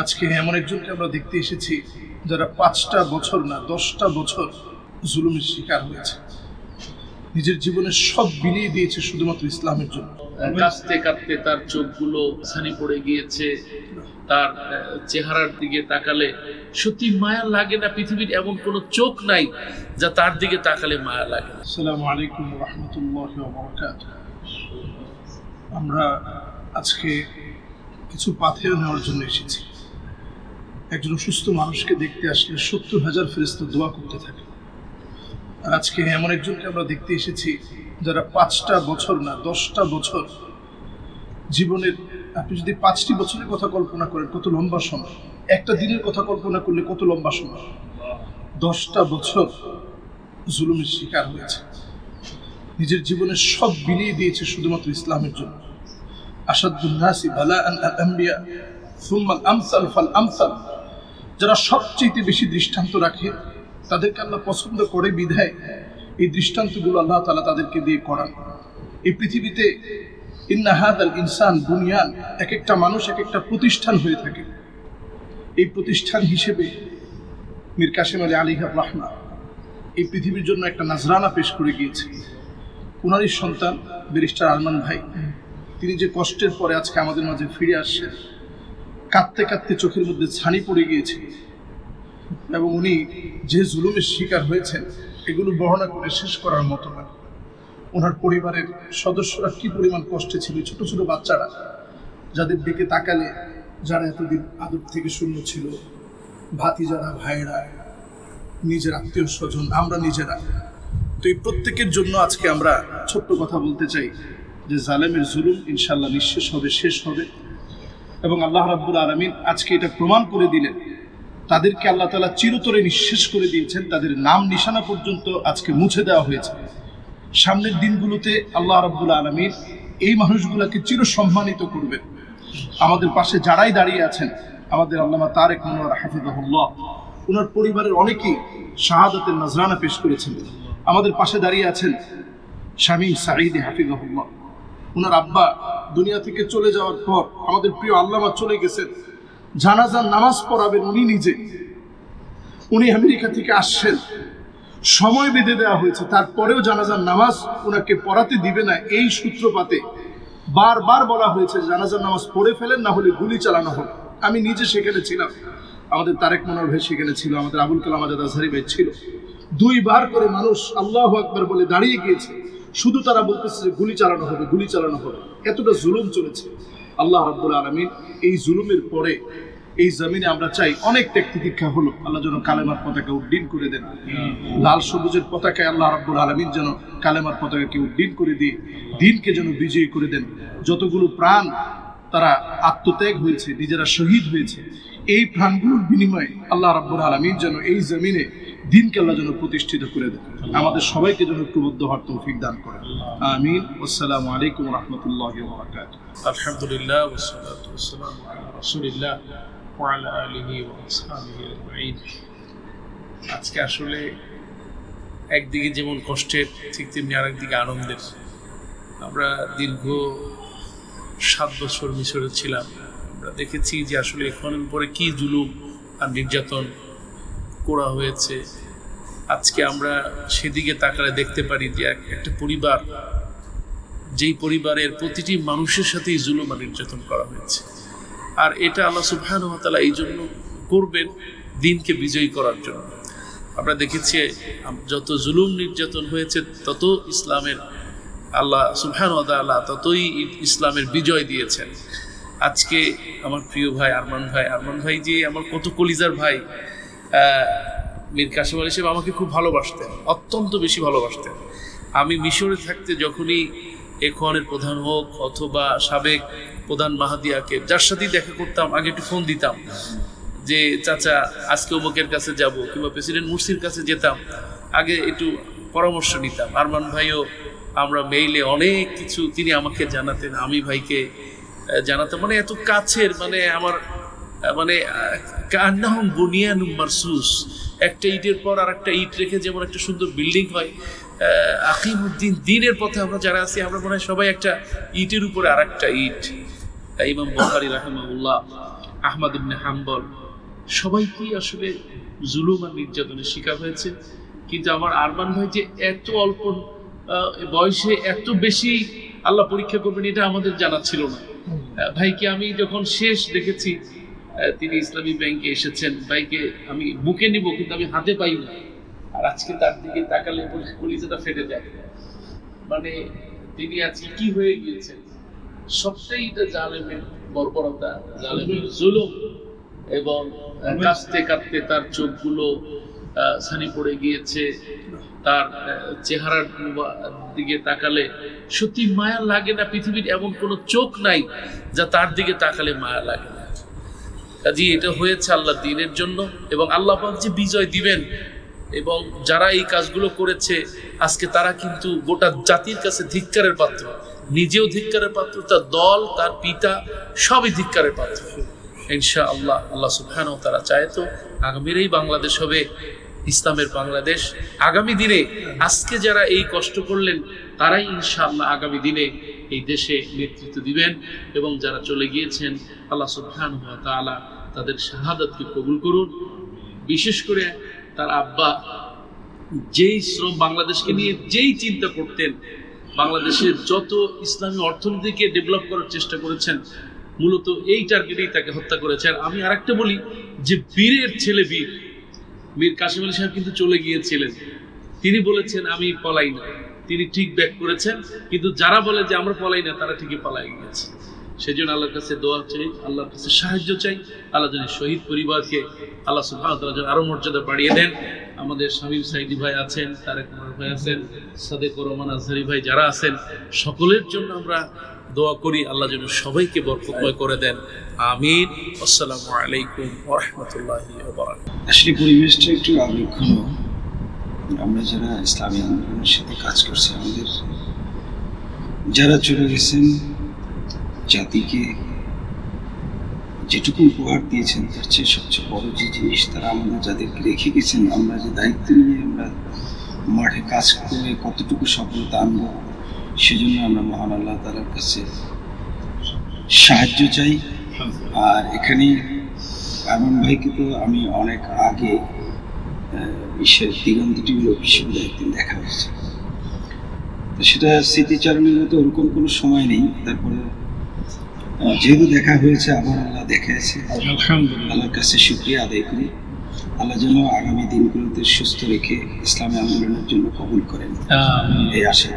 আজকে এমন একজনকে আমরা দেখতে এসেছি যারা পাঁচটা বছর না দশটা বছর জুলুমের শিকার হয়েছে। নিজের জীবনে সব বিলিয়ে দিয়েছে শুধুমাত্র ইসলামের জন্য। কাঁদতে কাঁদতে তার চোখগুলো ছানি পড়ে গিয়েছে তার চেহারার দিকে তাকালে সত্যি মায়া লাগে না পৃথিবীর এমন কোনো চোখ নাই যা তার দিকে তাকালে মায়া লাগে না। আসসালামু আলাইকুম রহমতুল্লাহ আমরা আজকে কিছু পাথেয় নেওয়ার জন্য এসেছি। একজন অসুস্থ মানুষকে দেখতে আসলে সত্তর হাজার ফেরিস্তা দোয়া করতে থাকে। আর আজকে এমন একজনকে আমরা দেখতে এসেছি যারা পাঁচটা বছর না, দশটা বছর জীবনের, আপনি যদি পাঁচটি বছরের কথা কল্পনা করেন, কত লম্বা সময়। একটা দিনের কথা কল্পনা করলে কত লম্বা সময়। দশটা বছর জুলুমের শিকার হয়েছে। নিজের জীবনের সব বিলিয়ে দিয়েছে শুধুমাত্র ইসলামের জন্য। আম্বিয়া সুম্মাল আমসাল ফাল আমসাল যারা সবচেয়ে বেশি দৃষ্টান্ত রাখে, তাদেরকে আল্লাহ পছন্দ করে বিধায় এই দৃষ্টান্তগুলো আল্লাহ তালা তাদেরকে দিয়ে করান। এই পৃথিবীতে ইন্নাহাদ আল ইনসান বুনিয়ান এক একটা মানুষ এক একটা প্রতিষ্ঠান হয়ে থাকে। এই প্রতিষ্ঠান হিসেবে মীর কাসেম আলী আলিহা রহমা এই পৃথিবীর জন্য একটা নাজরানা পেশ করে গিয়েছে। উনারই সন্তান ব্যারিস্টার আরমান ভাই, তিনি যে কষ্টের পরে আজকে আমাদের মাঝে ফিরে আসছেন কাঁদতে কাঁদতে চোখের মধ্যে ছানি পড়ে গিয়েছে। এবং উনি যে জুলুমের শিকার হয়েছেন, এগুলো বর্ণনা করে শেষ করার মতো না। ওনার পরিবারের সদস্যরা কি পরিমাণ কষ্টে ছিল, ছোট ছোট বাচ্চারা, যাদের দিকে তাকালে যারা এতদিন আদর থেকে শূন্য ছিল, ভাতিজারা, ভাইয়েরা, নিজের আত্মীয় স্বজন, আমরা নিজেরা। তো এই প্রত্যেকের জন্য আজকে আমরা ছোট্ট কথা বলতে চাই যে জালেমের জুলুম ইনশাল্লাহ নিঃশেষ হবে, শেষ হবে। এবং আল্লাহ রাব্বুল আলমিন আজকে এটা প্রমাণ করে দিলেন। তাদেরকে আল্লাহ তালা চিরতরে নিঃশেষ করে দিয়েছেন, তাদের নাম নিশানা পর্যন্ত আজকে মুছে দেওয়া হয়েছে। সামনের দিনগুলোতে আল্লাহ রাব্বুল আলমিন এই মানুষগুলোকে চির সম্মানিত করবেন। আমাদের পাশে যারাই দাঁড়িয়ে আছেন, আমাদের আল্লামা তারেক মনোয়ার হাফিজাহুল্লাহ ওনার পরিবারের অনেকেই শাহাদাতের নজরানা পেশ করেছেন। আমাদের পাশে দাঁড়িয়ে আছেন শামীম সাঈদি হাফিজাহুল্লাহ। ওনার আব্বা দুনিয়া থেকে চলে যাওয়ার পর আমাদের প্রিয় আল্লামা চলে গেছেন। জানাজার নামাজ পড়াবেন উনি নিজে। উনি আমেরিকা থেকে আসছেন। সময় বেঁধে দেওয়া হয়েছে। তারপরেও জানাজার নামাজ ওনাকে পড়াতে দিবে না এই সূত্রপাতে। বারবার বলা হয়েছে, জানাজার নামাজ পড়ে ফেলেন, না হলে গুলি চালানো হবে। আমি নিজে সেখানে ছিলাম। আমাদের তারেক মনোয়ার ভাই সেখানে ছিল, আমাদের আবুল কালাম আজাদ আজহারি ভাই ছিল। দুইবার করে মানুষ আল্লাহ আকবার বলে দাঁড়িয়ে গিয়েছে। শুধু তারা বলতেছে যে গুলি চালানো হবে, গুলি চালানো হবে। এতটা জুলুম চলেছে। আল্লাহ রাব্বুল আলমিন এই জুলুমের পরে এই জমিনে আমরা চাই অনেক ত্যাগ দীক্ষা হলো। আল্লাহ যেন কালেমার পতাকা উড্ডীন করে দেন। লাল সবুজের পতাকায় আল্লাহ রাব্বুল আলমিন যেন কালেমার পতাকাকে উড্ডীন করে দিয়ে দিনকে যেন বিজয়ী করে দেন। যতগুলো প্রাণ তারা আত্মত্যাগ হয়েছে, নিজেরা শহীদ হয়েছে, এই প্রাণগুলোর বিনিময়ে আল্লাহ রাব্বুল আলমিন যেন এই জমিনে দিনকে আল্লাহ যেন প্রতিষ্ঠিত করে দেন। আমাদের সবাইকে যেন ঐক্যবদ্ধ হওয়ার তৌফিক দান করেন। আমিন। আসসালামু আলাইকুম রহমতুল্লাহ আলহামদুলিল্লাহ আজকে আসলে একদিকে যেমন কষ্টের, ঠিক তেমনি আরেকদিকে আনন্দের। আমরা দীর্ঘ সাত বছর মিশরে ছিলাম। আমরা দেখেছি যে আসলে এখন পরে কি জুলুম আর নির্যাতন করা হয়েছে। আজকে আমরা সেদিকে তাকালে দেখতে পারি যে এক- একটা পরিবার, যেই পরিবারের প্রতিটি মানুষের সাথেই জুলুম আর নির্যাতন করা হয়েছে। আর এটা আল্লাহ সুবহানাহু ওয়া তাআলা এই জন্য করবেন দিনকে বিজয়ী করার জন্য। আমরা দেখেছি যত জুলুম, নির্যাতন হয়েছে, তত ইসলামের আল্লাহ সুবহানাহু ওয়া ততই ইসলামের বিজয় দিয়েছেন। আজকে আমার প্রিয় ভাই আরমান ভাই আরমান ভাই যে আমার কত কলিজার ভাই মীর কাসিম আলী সাহেব আমাকে খুব ভালোবাসতেন, অত্যন্ত বেশি ভালোবাসতেন। আমি মিশরে থাকতে যখনই এখনের প্রধান হোক অথবা সাবেক প্রধান মাহাদিয়াকে, যার সাথেই দেখা করতাম, আগে একটু ফোন দিতাম যে, চাচা, আজকে অমুকের কাছে যাব কিংবা প্রেসিডেন্ট মুরসির কাছে যেতাম। আগে একটু পরামর্শ নিতাম। আরমান ভাইও, আমরা মেইলে অনেক কিছু তিনি আমাকে জানাতেন, আমি ভাইকে জানাতাম। মানে এত কাছের মানে আমার মানে কান্নাহম বুনিয়ান মারসুস। একটা ইটের পর আর একটা ইট রেখে যেমন একটা সুন্দর বিল্ডিং হয় আকিম উদ্দিন দিনের পথে আমরা যারা আছি, আমরা মনে হয় সবাই একটা ইটের উপরে আর একটা ইট ইমাম বখারি রাহিমাহুল্লাহ, আহমদ ইবনে হাম্বল সবাইকেই আসলে জুলুম আর নির্যাতনের শিকার হয়েছে? কিন্তু আমার আরমান ভাই যে এত অল্প বয়সে এত বেশি আল্লাহ পরীক্ষা করবেন, এটা আমাদের জানা ছিল না। ভাইকে আমি যখন শেষ দেখেছি তিনি ইসলামী ব্যাংকে এসেছেন। ভাইকে আমি বুকে নিব, কিন্তু আমি হাতে পাই না। আর আজকে তার দিকে তাকালে কলিজাটা ফেটে যায়। মানে তিনি আজকে কি হয়ে গিয়েছেন? সবটাই এটা জালেমের বর্বরতা, জালেমের জুলুম এবং কাঁদতে কাঁদতে তার চোখগুলো ছানি পড়ে গিয়েছে। তার চেহারার দিকে তাকালে সত্যি মায়া লাগে না পৃথিবীর এমন কোনো চোখ নাই যা তার দিকে তাকালে মায়া লাগে কাজে, এটা হয়েছে আল্লাহ দিনের জন্য এবং আল্লাহ যে বিজয় দিবেন এবং যারা এই কাজগুলো করেছে, আজকে তারা কিন্তু গোটা জাতির কাছে ধিক্কারের পাত্র। নিজেও ধিক্কারের পাত্র, তার দল, তার পিতা, সবই ধিক্কারের পাত্র। ইনশা আল্লাহ আল্লাহ সুবহান তারা চায় তো আগামীর এই বাংলাদেশ হবে, ইসলামের বাংলাদেশ। আগামী দিনে আজকে যারা এই কষ্ট করলেন, তারাই ইনশাআল্লাহ আগামী দিনে এই দেশে নেতৃত্ব দিবেন এবং যারা চলে গিয়েছেন, আল্লাহ সুবহান তাআলা তাদের শাহাদাতকে কবুল করুন। বিশেষ করে তার আব্বা যেই শ্রম বাংলাদেশকে নিয়ে যেই চিন্তা করতেন, বাংলাদেশের যত ইসলামী অর্থনীতিকে ডেভেলপ করার চেষ্টা করেছেন, মূলত এই টার্গেটেই তাকে হত্যা করেছে। আর আমি আরেকটা বলি যে বীরের ছেলে বীর, মীর কাশিম আলী সাহেব কিন্তু চলে গিয়েছিলেন। তিনি বলেছেন, আমি পলাই না। ঠিক ব্যাক করেছেন, কিন্তু যারা বলে যে আমরা পলাই না, তারা ঠিকই পালাই গিয়েছে। সেজন্য আল্লাহর কাছে দোয়া চাই, আল্লাহর কাছে সাহায্য চাই, আল্লাহ যেন শহীদ পরিবারকে আল্লাহ তাআলা যেন আরও মর্যাদা বাড়িয়ে দেন। আমাদের শামীম সাইদি ভাই আছেন, তারেক কুমার ভাই আছেন সাদেক রহমান আজহারি ভাই যারা আছেন, সকলের জন্য আমরা দোয়া করি, আল্লাহ যেন সবাইকে বরকতময় করে দেন। আমিন। আসসালামু আলাইকুম রাহমাতুল্লাহি আসলে পরিবেশটা একটু আবেগঘন আমরা যারা ইসলামী আন্দোলনের সাথে কাজ করছি, আমাদের যারা চলে গেছেন, জাতিকে যেটুকু উপহার দিয়েছেন, তার চেয়ে সবচেয়ে বড় যে জিনিস তারা আমাদের যাদেরকে রেখে গেছেন, আমরা যে দায়িত্ব নিয়ে আমরা মাঠে কাজ করে কতটুকু সফলতা আনব, সেজন্য আমরা মহান আল্লাহ তালার কাছে সাহায্য চাই। আর এখানে আরমান ভাইকে তো আমি অনেক আগে ইসের দিগন্ত টিভির একদিন দেখা হয়েছে। সেটা স্মৃতিচারণের মতো ওরকম কোনো সময় নেই। তারপরে যেহেতু দেখা হয়েছে আবার আল্লাহ দেখাইছে আল্লাহর কাছে শুক্রিয়া আদায় করি। আল্লাহ যেন আগামী দিনগুলোতে সুস্থ রেখে ইসলামী আন্দোলনের জন্য কবুল করেন। এই আশা।